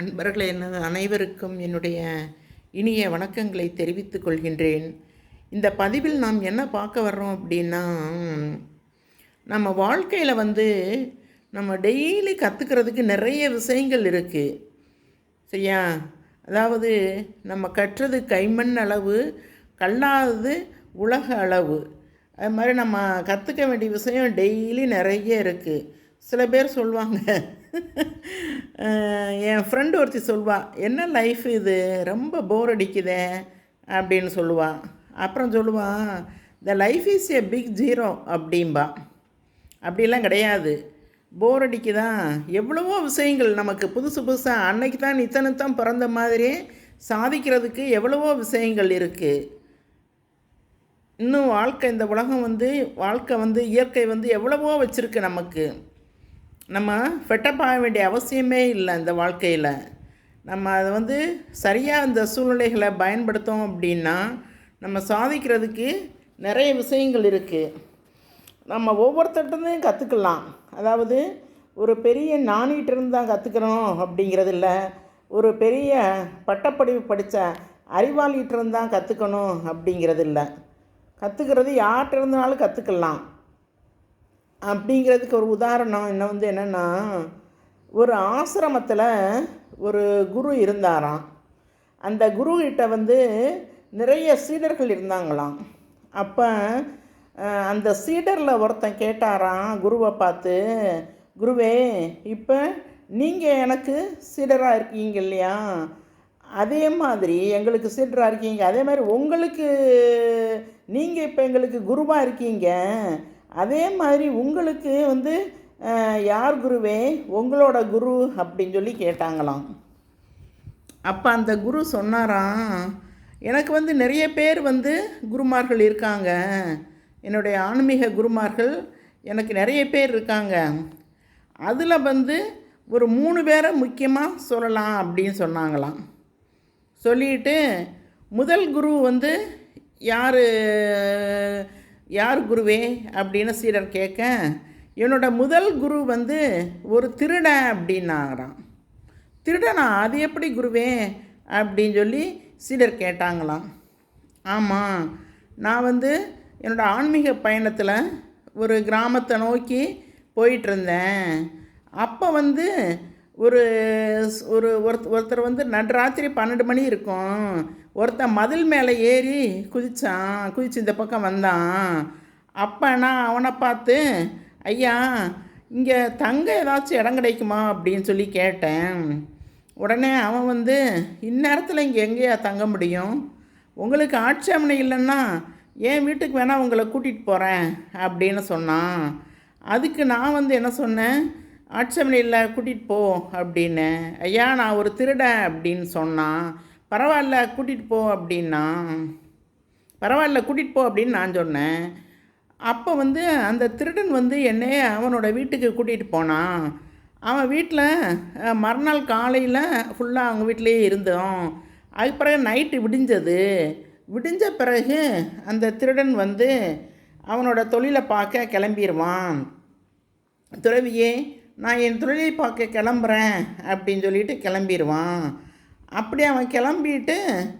அன்பர்களே என்ன அனைவருக்கும் என்னுடைய இனிய வணக்கங்களை தெரிவித்துக் கொள்கின்றேன். இந்த பதிவில் நாம் என்ன பார்க்க வர்றோம் அப்படின்னா நம்ம வாழ்க்கையில் வந்து நம்ம டெய்லி கற்றுக்கிறதுக்கு நிறைய விஷயங்கள் இருக்குது சரியா? அதாவது நம்ம கற்றது கைமண் அளவு கல்லாதது உலக அளவு. அது மாதிரி நம்ம கற்றுக்க வேண்டிய விஷயம் டெய்லி நிறைய இருக்குது சில பேர் சொல்லுவாங்க என் ஃப்ரெண்டு ஒருத்தி சொல்வா என்ன லைஃப் இது? ரொம்ப போர் அடிக்குதே அப்படின்னு சொல்லுவான் அப்புறம் சொல்லுவான் the life is a big zero அப்படிம்பா. அப்படிலாம் கிடையாது. போர் அடிக்குதா? எவ்வளவோ விஷயங்கள் நமக்கு புதுசு புதுசாக அன்னைக்கு தான் இத்தனை தான் பிறந்த மாதிரி சாதிக்கிறதுக்கு எவ்வளவோ விஷயங்கள் இருக்குது இன்னும் வாழ்க்கை இந்த உலகம் வந்து வாழ்க்கை வந்து இயற்கை வந்து எவ்வளவோ வச்சுருக்கு நமக்கு. நம்ம ஃபெட்டப் ஆக வேண்டிய அவசியமே இல்லை இந்த வாழ்க்கையில். நம்ம அதை வந்து சரியாக இந்த சூழ்நிலைகளை பயன்படுத்தோம் அப்படின்னா நம்ம சாதிக்கிறதுக்கு நிறைய விஷயங்கள் இருக்குது நம்ம ஒவ்வொருத்தட்டையும் கற்றுக்கலாம் அதாவது ஒரு பெரிய நாணிகிட்டிருந்து தான் கற்றுக்கணும் அப்படிங்கிறது இல்லை. ஒரு பெரிய பட்டப்படிப்பு படித்த அறிவாளிகிட்டிருந்து தான் கற்றுக்கணும் அப்படிங்கிறது இல்லை. கற்றுக்கிறது யார்கிட்ட இருந்தாலும் கற்றுக்கலாம் அப்படிங்கிறதுக்கு ஒரு உதாரணம் என்ன வந்து என்னென்னா ஒரு ஆசிரமத்தில் ஒரு குரு இருந்தாராம். அந்த குருக்கிட்ட வந்து நிறைய சீடர்கள் இருந்தாங்களாம். அப்போ அந்த சீடரில் ஒருத்தன் கேட்டாராம் குருவை பார்த்து குருவே இப்போ நீங்கள் எனக்கு சீடராக இருக்கீங்க இல்லையா? அதே மாதிரி எங்களுக்கு சீடராக இருக்கீங்க. அதே மாதிரி உங்களுக்கு நீங்கள் இப்போ எங்களுக்கு குருவாக இருக்கீங்க. அதே மாதிரி உங்களுக்கு வந்து யார் குருவே? உங்களோட குரு அப்படின்னு சொல்லி கேட்டாங்களாம். அப்போ அந்த குரு சொன்னாராம் எனக்கு வந்து நிறைய பேர் வந்து குருமார்கள் இருக்காங்க. என்னுடைய ஆன்மீக குருமார்கள் எனக்கு நிறைய பேர் இருக்காங்க. அதில் வந்து ஒரு மூணு பேரை முக்கியமாக சொல்லலாம் அப்படின்னு சொன்னாங்களாம். சொல்லிட்டு முதல் குரு வந்து யார்? யார் குருவே அப்படின்னு சீடர் கேட்க என்னோட முதல் குரு வந்து ஒரு திருடன் அப்படின்னாங்கிறான் திருடனா அது எப்படி குருவே அப்படின்னு சொல்லி சீடர் கேட்டாங்களாம். ஆமாம் நான் வந்து என்னோட ஆன்மீக பயணத்தில் ஒரு கிராமத்தை நோக்கி போயிட்டுருந்தேன் அப்போ வந்து ஒரு ஒரு ஒருத்தர் வந்து நடுராத்திரி பன்னெண்டு மணி இருக்கும். ஒருத்தன் மதில் மேலே ஏறி குதித்தான் குதித்து இந்த பக்கம் வந்தான். அப்போ நான் அவனை பார்த்து ஐயா இங்கே தங்க ஏதாச்சும் இடம் கிடைக்குமா? அப்படின்னு சொல்லி கேட்டேன். உடனே அவன் வந்து இந்நேரத்தில் இங்கே எங்கேயா தங்க முடியும்? உங்களுக்கு ஆட்சேபனை இல்லைன்னா என் வீட்டுக்கு வேணால் உங்களை கூட்டிகிட்டு போகிறேன் அப்படின்னு சொன்னான். அதுக்கு நான் வந்து என்ன சொன்னேன்? ஆட்சமணியில் கூட்டிகிட்டு போ அப்படின்னு. ஐயா நான் ஒரு திருடன் அப்படின்னு சொன்னான் பரவாயில்ல கூட்டிகிட்டு போ அப்படின்னா பரவாயில்ல கூட்டிகிட்டு போ அப்படின்னு நான் சொன்னேன். அப்போ வந்து அந்த திருடன் வந்து என்னைய அவனோட வீட்டுக்கு கூட்டிகிட்டு போனான் அவன் வீட்டில் மறுநாள் காலையில் ஃபுல்லாக அவங்க வீட்டிலேயே இருந்தோம். அதுக்கு பிறகு நைட்டு விடிஞ்சது. விடிஞ்ச பிறகு அந்த திருடன் வந்து அவனோட தொழிலை பார்க்க கிளம்பிடுவான் துறவியே நான் என் தொழிலை பார்க்க கிளம்புறேன் அப்படின்னு சொல்லிட்டு கிளம்பிடுவான் அப்படி அவன் கிளம்பிட்டு